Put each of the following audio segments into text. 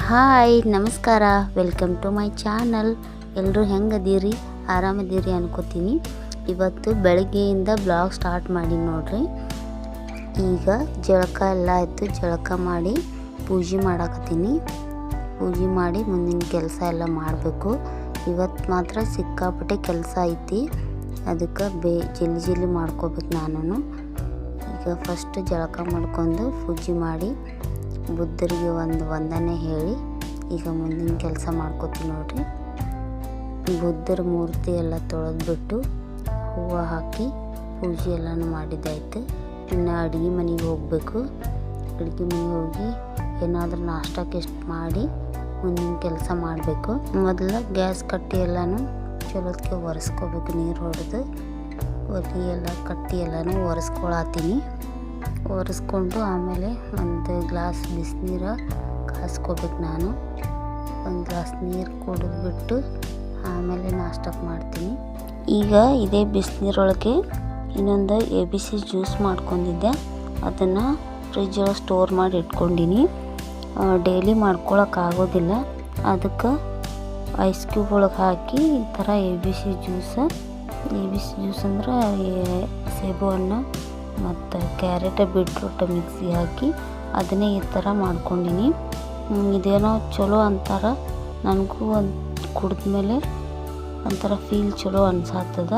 Hi, ನಮಸ್ಕಾರ. Welcome to my channel ಎಲ್ಲರೂ ಹೆಂಗದೀರಿ? ಆರಾಮದೀರಿ ಅನ್ಕೋತೀನಿ. ಇವತ್ತು ಬೆಳಗ್ಗೆಯಿಂದ ಬ್ಲಾಗ್ ಸ್ಟಾರ್ಟ್ ಮಾಡಿ ನೋಡ್ರಿ. ಈಗ ಜಳಕ ಎಲ್ಲ ಆಯಿತು. ಜಳಕ ಮಾಡಿ ಪೂಜೆ ಮಾಡಾಕತ್ತೀನಿ. ಪೂಜೆ ಮಾಡಿ ಮುಂದಿನ ಕೆಲಸ ಎಲ್ಲ ಮಾಡಬೇಕು. ಇವತ್ತು ಮಾತ್ರ ಸಿಕ್ಕಾಪಟ್ಟೆ ಕೆಲಸ ಐತಿ. ಅದಕ್ಕೆ ಬೇ ಜಲ್ದಿ ಜಲ್ದಿ ಮಾಡ್ಕೋಬೇಕು ನಾನು ಈಗ ಫಸ್ಟ್ ಜಳಕ ಮಾಡ್ಕೊಂಡು ಪೂಜೆ ಮಾಡಿ ಬುದ್ಧರಿಗೆ ಒಂದು ವಂದನೆ ಹೇಳಿ, ಈಗ ಮುಂದಿನ ಕೆಲಸ ಮಾಡ್ಕೋತೀವಿ ನೋಡ್ರಿ. ಬುದ್ಧರ ಮೂರ್ತಿ ಎಲ್ಲ ತೊಳೆದ್ಬಿಟ್ಟು ಹೂವು ಹಾಕಿ ಪೂಜೆ ಎಲ್ಲನೂ ಮಾಡಿದ್ದಾಯ್ತು. ಇನ್ನು ಅಡುಗೆ ಮನೆಗೆ ಹೋಗಬೇಕು. ಅಡುಗೆ ಮನೆಗೆ ಹೋಗಿ ಏನಾದರೂ ನಾಷ್ಟಕ್ಕೆ ಎಷ್ಟು ಮಾಡಿ ಮುಂದಿನ ಕೆಲಸ ಮಾಡಬೇಕು. ಮೊದಲು ಗ್ಯಾಸ್ ಕಟ್ಟಿ ಎಲ್ಲನೂ ಚಲೋದಕ್ಕೆ ಒರೆಸ್ಕೋಬೇಕು ನೀರು ಹೊಡೆದು. ಒಲೆ ಎಲ್ಲ ಕಟ್ಟಿ ಎಲ್ಲನೂ ಒರೆಸ್ಕೊಳತ್ತೀನಿ. ಒರೆಸ್ಕೊಂಡು ಆಮೇಲೆ ಒಂದು ಗ್ಲಾಸ್ ಬಿಸಿನೀರು ಕಾಸ್ಕೋಬೇಕು ನಾನು. ಒಂದು ಗ್ಲಾಸ್ ನೀರು ಕುಡಿದ್ಬಿಟ್ಟು ಆಮೇಲೆ ನಾಷ್ಟಕ್ಕೆ ಮಾಡ್ತೀನಿ. ಈಗ ಇದೇ ಬಿಸಿನೀರೊಳಗೆ ಇನ್ನೊಂದು ಎ ಬಿ ಸಿ ಜ್ಯೂಸ್ ಮಾಡ್ಕೊಂಡಿದ್ದೆ. ಅದನ್ನು ಫ್ರಿಜ್ ಒಳಗೆ ಸ್ಟೋರ್ ಮಾಡಿ ಇಟ್ಕೊಂಡಿನಿ. ಡೈಲಿ ಮಾಡ್ಕೊಳಕ್ಕಾಗೋದಿಲ್ಲ ಅದಕ್ಕೆ ಐಸ್ ಕ್ಯೂಬ್ ಒಳಗೆ ಹಾಕಿ ಈ ಥರ A B C juice, A B C juice ಅಂದ್ರೆ ಸೇಬು ಹಣ್ಣು ಮತ್ತು ಕ್ಯಾರೆಟ್ ಬೀಟ್ರೂಟ್ ಮಿಕ್ಸಿ ಹಾಕಿ ಅದನ್ನೇ ಈ ಥರ ಮಾಡ್ಕೊಂಡಿನಿ. ಇದೇನೋ ಚಲೋ ಅಂತಾರ. ನನಗೂ ಒಂದು ಕುಡಿದ್ಮೇಲೆ ಒಂಥರ ಫೀಲ್ ಚಲೋ ಅನ್ಸಾತದ.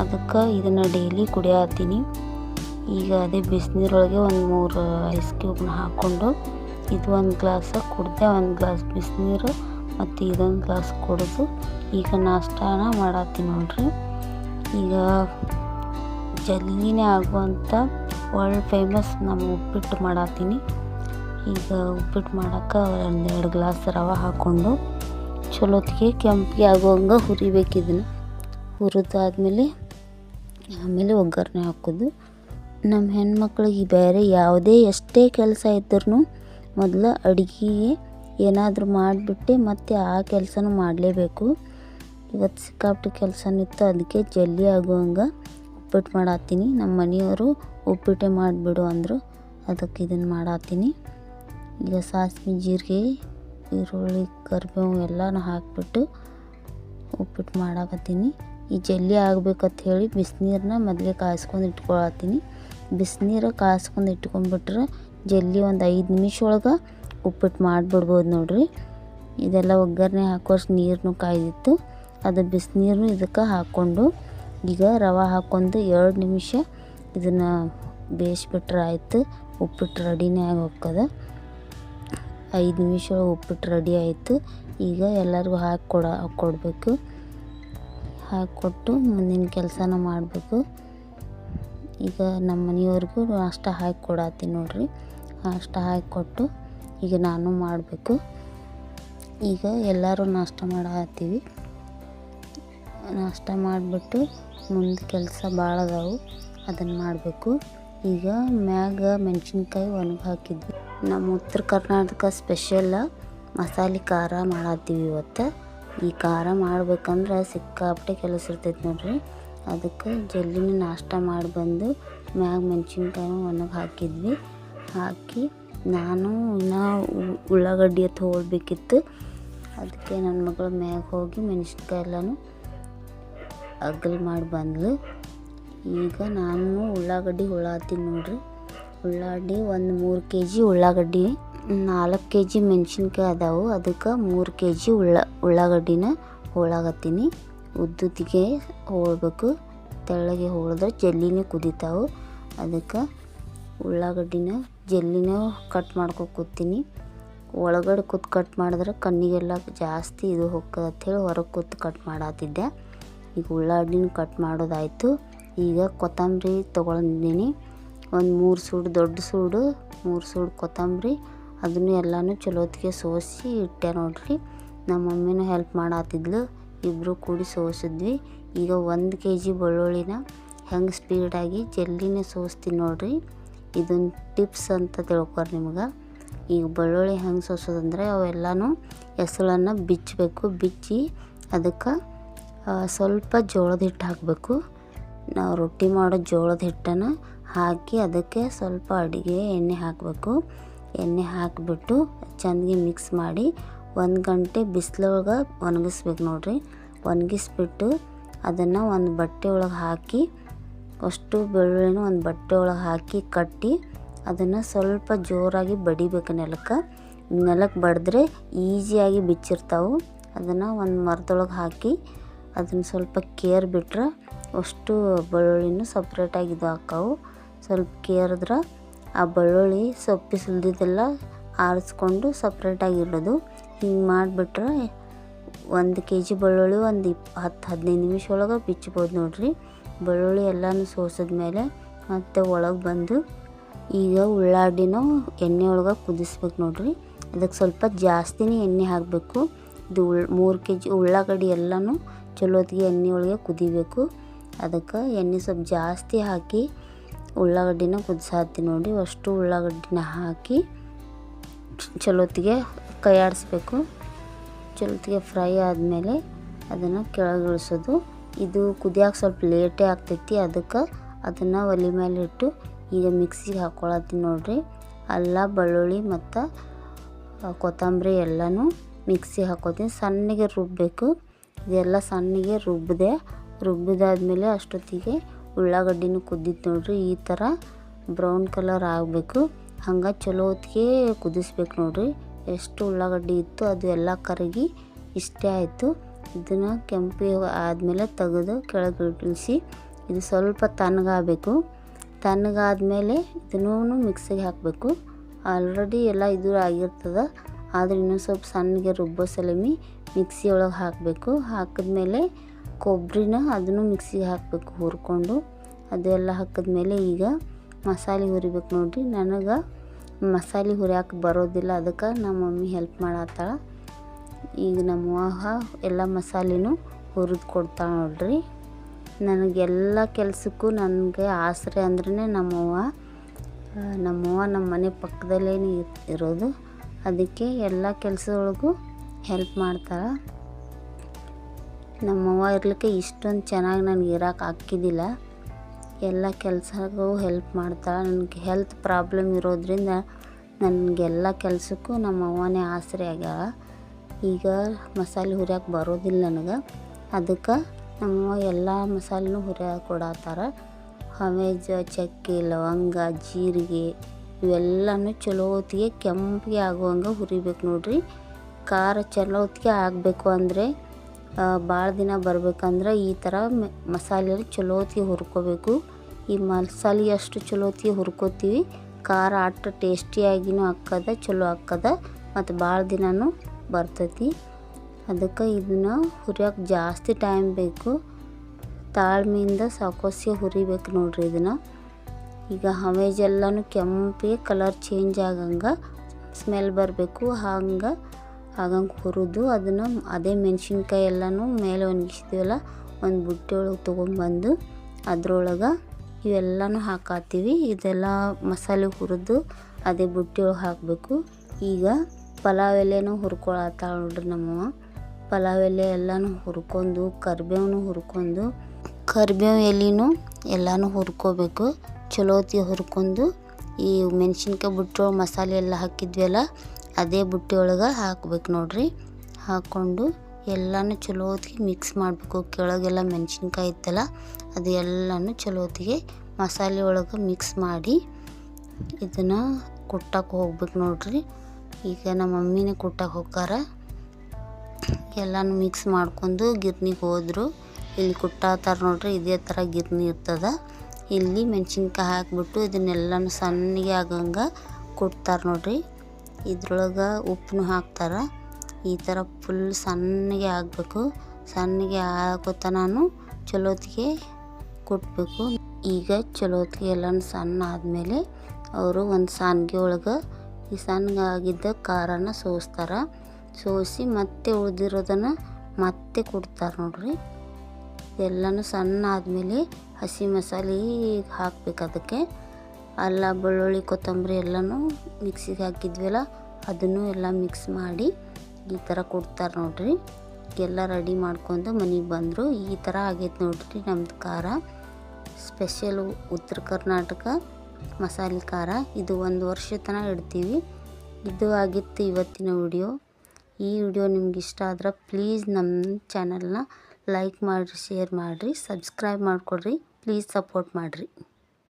ಅದಕ್ಕೆ ಇದನ್ನು ಡೈಲಿ ಕುಡಿಯತ್ತೀನಿ ಈಗ ಅದೇ ಬಿಸಿನೀರೊಳಗೆ ಒಂದು ಮೂರು ಐಸ್ ಕ್ಯೂಬ್ನ ಹಾಕ್ಕೊಂಡು ಇದು ಒಂದು ಗ್ಲಾಸ ಕುಡ್ದೆ ಒಂದು ಗ್ಲಾಸ್ ಬಿಸಿನೀರು ಮತ್ತು ಇದೊಂದು ಗ್ಲಾಸ್ ಕುಡಿದು ಈಗ ನಾಷ್ಟಾನ ಮಾಡತ್ತೀನಿ ನೋಡ್ರಿ. ಈಗ ಜಲ್ದಿನೇ ಆಗುವಂಥ ವರ್ಲ್ಡ್ ಫೇಮಸ್ ನಮ್ಮ ಉಪ್ಪಿಟ್ಟು ಮಾಡತ್ತೀನಿ ಈಗ ಉಪ್ಪಿಟ್ಟು ಮಾಡೋಕೆ ಎರಡು ಗ್ಲಾಸ್ ರವೆ ಹಾಕ್ಕೊಂಡು ಚಲೋತ್ತಿಗೆ ಕೆಂಪಿಗೆ ಆಗುವಂಗೆ ಹುರಿಬೇಕು ಇದನ್ನು. ಹುರಿದಾದ್ಮೇಲೆ ಆಮೇಲೆ ಒಗ್ಗರಣೆ ಹಾಕೋದು. ನಮ್ಮ ಹೆಣ್ಮಕ್ಳಿಗೆ ಬೇರೆ ಯಾವುದೇ ಎಷ್ಟೇ ಕೆಲಸ ಇದ್ರೂ ಮೊದಲು ಅಡುಗೆ ಏನಾದರೂ ಮಾಡಿಬಿಟ್ಟು ಮತ್ತು ಆ ಕೆಲಸನೂ ಮಾಡಲೇಬೇಕು. ಇವತ್ತು ಸಿಕ್ಕಾಪಟ್ಟು ಕೆಲಸನಿತ್ತು, ಅದಕ್ಕೆ ಜಲ್ದಿ ಆಗುವಂಗೆ ಉಪ್ಪಿಟ್ಟು ಮಾಡತ್ತೀನಿ. ನಮ್ಮ ಮನೆಯವರು ಉಪ್ಪಿಟ್ಟೆ ಮಾಡಿಬಿಡು ಅಂದರು. ಅದಕ್ಕೆ ಇದನ್ನು ಮಾಡತ್ತೀನಿ. ಈಗ ಸಾಸಿವೆ, ಜೀರಿಗೆ, ಈರುಳ್ಳಿ, ಕರಿಬೇವು ಎಲ್ಲನೂ ಹಾಕಿಬಿಟ್ಟು ಉಪ್ಪಿಟ್ಟು ಮಾಡಾಕತ್ತೀನಿ. ಈ ಜಲ್ಲಿ ಆಗ್ಬೇಕಂತ ಹೇಳಿ ಬಿಸಿನೀರನ್ನ ಮೊದಲೇ ಕಾಯಿಸ್ಕೊಂಡು ಇಟ್ಕೊಳತ್ತೀನಿ. ಬಿಸಿನೀರು ಕಾಯಿಸ್ಕೊಂಡು ಇಟ್ಕೊಂಡ್ಬಿಟ್ರೆ ಜಲ್ಲಿ ಒಂದು ಐದು ನಿಮಿಷ ಒಳಗೆ ಉಪ್ಪಿಟ್ಟು ಮಾಡಿಬಿಡ್ಬೋದು ನೋಡ್ರಿ. ಇದೆಲ್ಲ ಒಗ್ಗರಣೆ ಹಾಕೋಷ್ಟು ನೀರನ್ನು ಕಾಯ್ದಿತ್ತು. ಅದು ಬಿಸಿನೀರು ಇದಕ್ಕೆ ಹಾಕ್ಕೊಂಡು ಈಗ ರವೆ ಹಾಕ್ಕೊಂಡು ಎರಡು ನಿಮಿಷ ಇದನ್ನು ಬೇಯಿಸ್ಬಿಟ್ರೆ ಆಯಿತು. ಉಪ್ಪಿಟ್ಟು ರೆಡಿನೇ ಆಗಿ ಹೋಗ್ತದೆ. ಐದು ನಿಮಿಷ ಉಪ್ಪಿಟ್ಟು ರೆಡಿ ಆಯಿತು. ಈಗ ಎಲ್ಲರಿಗೂ ಹಾಕಿ ಕೊಡ, ಕೊಡಬೇಕು. ಹಾಕಿಕೊಟ್ಟು ಮುಂದಿನ ಕೆಲಸನ ಮಾಡಬೇಕು. ಈಗ ನಮ್ಮ ಮನೆಯವ್ರಿಗೂ ನಾಷ್ಟ ಹಾಕಿ ಕೊಡತ್ತೀನಿ ನೋಡ್ರಿ. ನಾಷ್ಟ ಹಾಕಿಕೊಟ್ಟು ಈಗ ನಾನು ಮಾಡಬೇಕು. ಈಗ ಎಲ್ಲರೂ ನಾಷ್ಟ ಮಾಡತ್ತೀವಿ. ನಾಷ್ಟ ಮಾಡಿಬಿಟ್ಟು ಮುಂದೆ ಕೆಲಸ ಭಾಳ ಅದಾವು ಅದನ್ನು ಮಾಡಬೇಕು. ಈಗ ಮ್ಯಾಗ ಮೆಣಸಿನ್ಕಾಯಿ ಒಣಗಿ ಹಾಕಿದ್ವಿ. ನಮ್ಮ ಉತ್ತರ ಕರ್ನಾಟಕ ಸ್ಪೆಷಲ್ ಮಸಾಲೆ ಖಾರ ಮಾಡತ್ತೀವಿ ಇವತ್ತು. ಈ ಖಾರ ಮಾಡ್ಬೇಕಂದ್ರೆ ಸಿಕ್ಕಾಪಟ್ಟೆ ಕೆಲಸ ಇರ್ತೈತೆ ನೋಡ್ರಿ. ಅದಕ್ಕೆ ಜಲ್ದಿನೇ ನಾಷ್ಟ ಮಾಡಿ ಬಂದು ಮ್ಯಾಗ ಮೆಣಸಿನ್ಕಾಯಿ ಒಣಗಿ ಹಾಕಿದ್ವಿ. ಹಾಕಿ ನಾನು ಇನ್ನೂ ಉಳ್ಳಾಗಡ್ಡಿ ಎತ್ತು ಹೋಗ್ಬೇಕಿತ್ತು. ಅದಕ್ಕೆ ನನ್ನ ಮಗಳು ಮ್ಯಾಗ ಹೋಗಿ ಮೆಣಸಿನ್ಕಾಯಿ ಎಲ್ಲನೂ ಅಗಲ್ ಮಾಡಿ ಬಂದ್ಲು. ಈಗ ನಾನು ಉಳ್ಳಾಗಡ್ಡಿ ಹುಳಾತೀನಿ ನೋಡ್ರಿ. ಉಳ್ಳಾಗಡ್ಡಿ ಒಂದು ಮೂರು ಕೆ ಜಿ ಉಳ್ಳಾಗಡ್ಡಿ, ನಾಲ್ಕು ಕೆ ಜಿ ಮೆಣಸಿನ್ಕಾಯಿ ಅದಾವು. ಅದಕ್ಕೆ ಮೂರು ಕೆ ಜಿ ಉಳ್ಳ, ಉಳ್ಳಾಗಡ್ಡಿನ ಹೋಳಾಗತ್ತೀನಿ. ಉದ್ದುತ್ತಿಗೆ ಹೋಳ್ಬೇಕು. ತೆಳ್ಳಗೆ ಹೋಳಿದ್ರೆ ಜಲ್ಲಿನೇ ಕುದಿತಾವು. ಅದಕ್ಕೆ ಉಳ್ಳಾಗಡ್ಡಿನ ಜಲ್ಲಿನ ಕಟ್ ಮಾಡ್ಕೊ ಕೂತೀನಿ ಒಳಗಡೆ ಕೂತ್ ಕಟ್ ಮಾಡಿದ್ರೆ ಕಣ್ಣಿಗೆಲ್ಲ ಜಾಸ್ತಿ ಇದು ಹೋಗ್ತದೆ ಅಂಥೇಳಿ ಹೊರಗೆ ಕೂತು ಕಟ್ ಮಾಡತ್ತಿದ್ದೆ ಈಗ ಉಳ್ಳಾಗಡ್ಡಿನ ಕಟ್ ಮಾಡೋದಾಯಿತು. ಈಗ ಕೊತ್ತಂಬರಿ ತೊಗೊಂಡಿನಿ ಒಂದು ಮೂರು ಸೂಡು, ದೊಡ್ಡ ಸೂಡು, ಮೂರು ಸೂಡು ಕೊತ್ತಂಬರಿ. ಅದನ್ನು ಎಲ್ಲನೂ ಚಲೋತ್ತಿಗೆ ಸೋಸಿ ಇಟ್ಟೆ ನೋಡ್ರಿ. ನಮ್ಮ ಮಮ್ಮಿನೂ ಹೆಲ್ಪ್ ಮಾಡತ್ತಿದ್ಲು ಇಬ್ಬರು ಕೂಡಿ ಸೋಸಿದ್ವಿ. ಈಗ ಒಂದು ಕೆ ಜಿ ಬೆಳ್ಳುಳ್ಳಿನ ಹೆಂಗೆ ಸ್ಪೀಡಾಗಿ ಜಲ್ದಿನೇ ಸೋಸ್ತೀನಿ ನೋಡ್ರಿ. ಇದೊಂದು ಟಿಪ್ಸ್ ಅಂತ ತಿಳ್ಕೊರಿ ನಿಮ್ಗೆ. ಈಗ ಬೆಳ್ಳುಳ್ಳಿ ಹೆಂಗೆ ಸೋಸೋದಂದ್ರೆ ಅವೆಲ್ಲನೂ ಹೆಸಳನ್ನು ಬಿಚ್ಚಬೇಕು ಬಿಚ್ಚಿ ಅದಕ್ಕೆ ಸ್ವಲ್ಪ ಜೋಳದ ಹಿಟ್ಟು ಹಾಕಬೇಕು. ನಾವು ರೊಟ್ಟಿ ಮಾಡೋ ಜೋಳದ ಹಿಟ್ಟನ್ನು ಹಾಕಿ ಅದಕ್ಕೆ ಸ್ವಲ್ಪ ಅಡುಗೆ ಎಣ್ಣೆ ಹಾಕಬೇಕು. ಎಣ್ಣೆ ಹಾಕಿಬಿಟ್ಟು ಚೆನ್ನಾಗಿ ಮಿಕ್ಸ್ ಮಾಡಿ ಒಂದು ಗಂಟೆ ಬಿಸಿಲೊಳಗೆ ಒಣಗಿಸ್ಬೇಕು ನೋಡ್ರಿ. ಒಣಗಿಸ್ಬಿಟ್ಟು ಅದನ್ನು ಒಂದು ಬಟ್ಟೆ ಒಳಗೆ ಹಾಕಿ, ಅಷ್ಟು ಬೆಳ್ಳುಳ್ಳಿನ ಒಂದು ಬಟ್ಟೆ ಒಳಗೆ ಹಾಕಿ ಕಟ್ಟಿ ಅದನ್ನು ಸ್ವಲ್ಪ ಜೋರಾಗಿ ಬಡಿಬೇಕು ನೆಲಕ್ಕೆ. ನೆಲಕ್ಕೆ ಬಡಿದ್ರೆ ಈಸಿಯಾಗಿ ಬಿಚ್ಚಿರ್ತಾವೆ. ಅದನ್ನು ಒಂದು ಮರದೊಳಗೆ ಹಾಕಿ ಅದನ್ನು ಸ್ವಲ್ಪ ಕೇರ್ ಬಿಟ್ರೆ ಅಷ್ಟು ಬೆಳ್ಳುಳ್ಳಿನೂ ಸಪ್ರೇಟಾಗಿ ಇದು ಹಾಕಾವು. ಸ್ವಲ್ಪ ಕೇರಿದ್ರೆ ಆ ಬೆಳ್ಳುಳ್ಳಿ ಸೊಪ್ಪಿ ಸುಲಿದಿದ್ದೆಲ್ಲ ಆರಿಸ್ಕೊಂಡು ಸಪ್ರೇಟಾಗಿ ಇಡೋದು. ಹಿಂಗೆ ಮಾಡಿಬಿಟ್ರೆ ಒಂದು ಕೆ ಜಿ ಬೆಳ್ಳುಳ್ಳಿ ಒಂದು ಇಪ್, ಹತ್ತು, ಹದಿನೈದು ನಿಮಿಷ ಒಳಗೆ ಬಿಚ್ಚಬೋದು ನೋಡ್ರಿ. ಬೆಳ್ಳುಳ್ಳಿ ಎಲ್ಲನೂ ಸೋಸಿದ್ಮೇಲೆ ಮತ್ತೆ ಒಳಗೆ ಬಂದು ಈಗ ಉಳ್ಳಾಗಡ್ಡಿನ ಎಣ್ಣೆ ಒಳಗೆ ಕುದಿಸ್ಬೇಕು ನೋಡ್ರಿ. ಅದಕ್ಕೆ ಸ್ವಲ್ಪ ಜಾಸ್ತಿನೇ ಎಣ್ಣೆ ಹಾಕಬೇಕು. ಇದು ಉಳ್, ಮೂರು ಕೆ ಜಿ ಉಳ್ಳಾಗಡ್ಡಿ ಎಲ್ಲನೂ ಚಲೋತ್ತಿಗೆ ಎಣ್ಣೆ ಒಳಗೆ ಕುದಿಬೇಕು. ಅದಕ್ಕೆ ಎಣ್ಣೆ ಸ್ವಲ್ಪ ಜಾಸ್ತಿ ಹಾಕಿ ಉಳ್ಳಾಗಡ್ಡಿನ ಕುದಿಸಾತಿ ನೋಡಿ. ಅಷ್ಟು ಉಳ್ಳಾಗಡ್ಡಿನ ಹಾಕಿ ಚಲೋತ್ತಿಗೆ ಕೈ ಆಡಿಸ್ಬೇಕು ಚಲೋತ್ತಿಗೆ ಫ್ರೈ ಆದಮೇಲೆ ಅದನ್ನು ಕೆಳಗಿಳಿಸೋದು. ಇದು ಕುದಿಯಾಕೆ ಸ್ವಲ್ಪ ಲೇಟೇ ಆಗ್ತೈತಿ. ಅದಕ್ಕೆ ಅದನ್ನು ಒಲೆ ಮೇಲೆ ಇಟ್ಟು ಈಗ ಮಿಕ್ಸಿಗೆ ಹಾಕ್ಕೊಳತ್ತೀನಿ ನೋಡಿರಿ. ಅಲ್ಲ, ಬೆಳ್ಳುಳ್ಳಿ ಮತ್ತು ಕೊತ್ತಂಬರಿ ಎಲ್ಲನೂ ಮಿಕ್ಸಿಗೆ ಹಾಕೋತೀನಿ. ಸಣ್ಣಗೆ ರುಬ್ಬಬೇಕು ಇದೆಲ್ಲ ಸಣ್ಣಗೆ ರುಬ್ಬಿದೆ ರುಬ್ಬಿದಾದ್ಮೇಲೆ ಅಷ್ಟೊತ್ತಿಗೆ ಉಳ್ಳಾಗಡ್ಡಿನೂ ಕುದ್ದಿತ್ತು ನೋಡ್ರಿ, ಈ ಥರ ಬ್ರೌನ್ ಕಲರ್ ಆಗಬೇಕು. ಹಂಗೆ ಚಲೋ ಹೊತ್ತಿಗೆ ಕುದಿಸ್ಬೇಕು ನೋಡ್ರಿ. ಎಷ್ಟು ಉಳ್ಳಾಗಡ್ಡಿ ಇತ್ತು ಅದು ಎಲ್ಲ ಕರಗಿ ಇಷ್ಟೇ ಆಯಿತು. ಇದನ್ನು ಕೆಂಪು ಆದಮೇಲೆ ತೆಗೆದು ಕೆಳಗೆ ಇಳಿಸಿ ಇದು ಸ್ವಲ್ಪ ತಣ್ಣಗಾಗಬೇಕು. ತಣ್ಣಗಾದ್ಮೇಲೆ ಇದನ್ನೂ ಮಿಕ್ಸಿಗೆ ಹಾಕಬೇಕು. ಆಲ್ರೆಡಿ ಎಲ್ಲ ಇದು ಆಗಿರ್ತದೆ ಆದ್ರೆ ಇನ್ನೂ ಸ್ವಲ್ಪ ಸಣ್ಣಗೆ ರುಬ್ಬೋ ಸಲಮಿ ಮಿಕ್ಸಿ ಒಳಗೆ ಹಾಕಬೇಕು. ಹಾಕಿದ್ಮೇಲೆ ಕೊಬ್ಬರಿನ ಅದನ್ನು ಮಿಕ್ಸಿಗೆ ಹಾಕಬೇಕು ಹುರ್ಕೊಂಡು. ಅದೆಲ್ಲ ಹಾಕಿದ್ಮೇಲೆ ಈಗ ಮಸಾಲೆ ಹುರಿಬೇಕು ನೋಡಿರಿ. ನನಗೆ ಮಸಾಲೆ ಹುರಿಯಾಕೆ ಬರೋದಿಲ್ಲ, ಅದಕ್ಕೆ ನಮ್ಮ ಮಮ್ಮಿ ಹೆಲ್ಪ್ ಮಾಡತ್ತಾಳ. ಈಗ ನಮ್ಮ ಎಲ್ಲ ಮಸಾಲೆನೂ ಹುರಿದು ಕೊಡ್ತಾಳೆ ನೋಡ್ರಿ. ನನಗೆಲ್ಲ ಕೆಲಸಕ್ಕೂ ನನಗೆ ಆಸರೆ ಅಂದ್ರೆ ನಮ್ಮವ್ವ ನಮ್ಮವ್ವ ನಮ್ಮ ಮನೆ ಪಕ್ಕದಲ್ಲೇ ಇರೋದು. ಅದಕ್ಕೆ ಎಲ್ಲ ಕೆಲಸಗಳಿಗೂ ಹೆಲ್ಪ್ ಮಾಡ್ತಾರೆ. ನಮ್ಮವ್ವ ಇರ್ಲಿಕ್ಕೆ ಇಷ್ಟೊಂದು ಚೆನ್ನಾಗಿ ನನಗೆ ಇರೋಕೆ ಹಾಕಿದ್ದಿಲ್ಲ. ಎಲ್ಲ ಕೆಲಸಕ್ಕೂ ಹೆಲ್ಪ್ ಮಾಡ್ತಾಳೆ. ನನಗೆ ಹೆಲ್ತ್ ಪ್ರಾಬ್ಲಮ್ ಇರೋದ್ರಿಂದ ನನಗೆಲ್ಲ ಕೆಲಸಕ್ಕೂ ನಮ್ಮ ಅವ್ವನೇ ಆಸರೆ ಆಗ್ಯಾಳ. ಈಗ ಮಸಾಲೆ ಹುರಿಯಕ್ಕೆ ಬರೋದಿಲ್ಲ ನನಗೆ. ಅದಕ್ಕೆ ನಮ್ಮವ್ವ ಎಲ್ಲ ಮಸಾಲೆನೂ ಹುರಿಯ ಕೊಡತ್ತಾರ ಹವೇಜ, ಚಕ್ಕೆ, ಲವಂಗ, ಜೀರಿಗೆ ಇವೆಲ್ಲನೂ ಚಲೋ ಹೊತ್ತಿಗೆ ಕೆಂಪಿಗೆ ಆಗುವಂಗೆ ಹುರಿಬೇಕು ನೋಡ್ರಿ. ಖಾರ ಚಲೋ ಹೊತ್ತಿಗೆ ಆಗಬೇಕು ಅಂದರೆ ಭಾಳ ದಿನ ಬರ್ಬೇಕಂದ್ರೆ ಈ ಥರ ಮಸಾಲೆ ಚಲೋ ಹೊತ್ತಿಗೆ ಹುರ್ಕೋಬೇಕು. ಈ ಮಸಾಲೆ ಅಷ್ಟು ಚಲೋ ಹೊತ್ತಿಗೆ ಹುರ್ಕೋತೀವಿ. ಖಾರ ಅಷ್ಟು ಟೇಸ್ಟಿಯಾಗಿನೂ ಹಾಕದ ಚಲೋ ಹಾಕದ ಮತ್ತು ಭಾಳ ದಿನವೂ ಬರ್ತೈತಿ. ಅದಕ್ಕೆ ಇದನ್ನು ಹುರಿಯೋಕೆ ಜಾಸ್ತಿ ಟೈಮ್ ಬೇಕು. ತಾಳ್ಮೆಯಿಂದ ಸಾಕೋಸಿ ಹುರಿಬೇಕು ನೋಡ್ರಿ ಇದನ್ನು. ಈಗ ಹವೇಜೆಲ್ಲನೂ ಕೆಂಪಿಗೆ ಕಲರ್ ಚೇಂಜ್ ಆಗಂಗೆ ಸ್ಮೆಲ್ ಬರಬೇಕು, ಹಂಗೆ ಹಾಗಂಗೆ ಹುರಿದು ಅದನ್ನು ಅದೇ ಮೆಣಸಿನ್ಕಾಯಿ ಎಲ್ಲನೂ ಮೇಲೆ ಒಣಗಿಸ್ತೀವಲ್ಲ ಒಂದು ಬುಟ್ಟಿ ಒಳಗೆ ತೊಗೊಂಬಂದು ಅದರೊಳಗೆ ಇವೆಲ್ಲನೂ ಹಾಕಾತೀವಿ. ಇದೆಲ್ಲ ಮಸಾಲೆ ಹುರಿದು ಅದೇ ಬುಟ್ಟಿ ಒಳಗೆ ಹಾಕಬೇಕು. ಈಗ ಪಲಾವ್ ಎಲೆನೂ ಹುರ್ಕೊಳತ್ತಾಳ ನೋಡ್ರಿ ನಮ್ಮವ್ವ. ಪಲಾವ್ ಎಲೆ ಎಲ್ಲನೂ ಹುರ್ಕೊಂಡು, ಕರಿಬೇವನು ಹುರ್ಕೊಂಡು ಕರಿಬೇವು ಎಲೆನೂ ಎಲ್ಲನೂ ಹುರ್ಕೋಬೇಕು. ಚಲೋತಿ ಹುರ್ಕೊಂಡು ಈ ಮೆಣಸಿನ್ಕಾಯಿ ಬುಟ್ಟಿ ಒಳಗೆ ಮಸಾಲೆ ಎಲ್ಲ ಹಾಕಿದ್ವಲ್ಲ, ಅದೇ ಬುಟ್ಟಿ ಒಳಗೆ ಹಾಕ್ಬೇಕು ನೋಡ್ರಿ. ಹಾಕ್ಕೊಂಡು ಎಲ್ಲನೂ ಚಲೋ ಮಿಕ್ಸ್ ಮಾಡಬೇಕು. ಕೆಳಗೆಲ್ಲ ಮೆಣಸಿನ್ಕಾಯಿ ಇತ್ತಲ್ಲ, ಅದು ಎಲ್ಲನೂ ಚಲೋ ಹೊತ್ತಿಗೆ ಮಸಾಲೆ ಒಳಗೆ ಮಿಕ್ಸ್ ಮಾಡಿ ಇದನ್ನು ಕುಟ್ಟಕ್ಕೆ ಹೋಗ್ಬೇಕು ನೋಡ್ರಿ. ಈಗ ನಮ್ಮ ಮಮ್ಮಿನೇ ಕುಟ್ಟಕ್ಕೆ ಹೋಗ್ತಾರೆ. ಎಲ್ಲನೂ ಮಿಕ್ಸ್ ಮಾಡ್ಕೊಂಡು ಗಿರ್ನಿಗೆ ಹೋದ್ರು. ಇಲ್ಲಿ ಕುಟ್ಟಾತಾರ ನೋಡ್ರಿ ಇದೇ ಥರ ಗಿರ್ನಿ ಇರ್ತದೆ. ಇಲ್ಲಿ ಮೆಣಸಿನ್ಕಾಯಿ ಹಾಕ್ಬಿಟ್ಟು ಇದನ್ನೆಲ್ಲನೂ ಸಣ್ಣಗೆ ಆಗಂಗೆ ಕುಟ್ತಾರೆ ನೋಡ್ರಿ. ಇದ್ರೊಳಗೆ ಉಪ್ಪನ್ನು ಹಾಕ್ತಾರೆ. ಈ ಥರ ಫುಲ್ ಸಣ್ಣಗೆ ಆಗಬೇಕು. ಸಣ್ಣಗೆ ಆಗೋತನೂ ಚಲೋತ್ತಿಗೆ ಕುಟ್ಬೇಕು. ಈಗ ಚಲೋತ್ತಿಗೆ ಎಲ್ಲನೂ ಸಣ್ಣ ಆದಮೇಲೆ ಅವರು ಒಂದು ಸಾನ್ಗೆ ಒಳಗೆ ಈ ಸಣ್ಣಗಾಗಿದ್ದ ಖಾರನ ಸೋಸ್ತಾರೆ. ಸೋಸಿ ಮತ್ತೆ ಉಳಿದಿರೋದನ್ನು ಮತ್ತೆ ಕೊಡ್ತಾರೆ ನೋಡ್ರಿ. ಎಲ್ಲನೂ ಸಣ್ಣ ಆದಮೇಲೆ ಹಸಿ ಮಸಾಲೆ ಹಾಕ್ಬೇಕು ಅದಕ್ಕೆ. ಅಲ್ಲ, ಬೆಳ್ಳುಳ್ಳಿ, ಕೊತ್ತಂಬರಿ ಎಲ್ಲನೂ ಮಿಕ್ಸಿಗೆ ಹಾಕಿದ್ವಲ್ಲ, ಅದನ್ನು ಎಲ್ಲ ಮಿಕ್ಸ್ ಮಾಡಿ ಈ ಥರ ಕೊಡ್ತಾರೆ ನೋಡ್ರಿ. ಎಲ್ಲ ರೆಡಿ ಮಾಡ್ಕೊಂಡು ಮನೆಗೆ ಬಂದರು. ಈ ಥರ ಆಗೈತೆ ನೋಡ್ರಿ ನಮ್ಮದು ಖಾರ. ಸ್ಪೆಷಲ್ ಉತ್ತರ ಕರ್ನಾಟಕ ಮಸಾಲೆ ಖಾರ. ಇದು ಒಂದು ವರ್ಷ ತನಕ ಇಡ್ತೀವಿ. ಇದು ಆಗಿತ್ತು ಇವತ್ತಿನ ವಿಡಿಯೋ ಈ ವಿಡಿಯೋ ನಿಮ್ಗೆ ಇಷ್ಟ ಆದ್ರೆ ಪ್ಲೀಸ್ ನಮ್ಮ ಚಾನಲ್ನ ಲೈಕ್ ಮಾಡಿರಿ ಶೇರ್ ಮಾಡಿರಿ ಸಬ್ಸ್ಕ್ರೈಬ್ ಮಾಡಿಕೊಡ್ರಿ ಪ್ಲೀಸ್ ಸಪೋರ್ಟ್ ಮಾಡಿರಿ.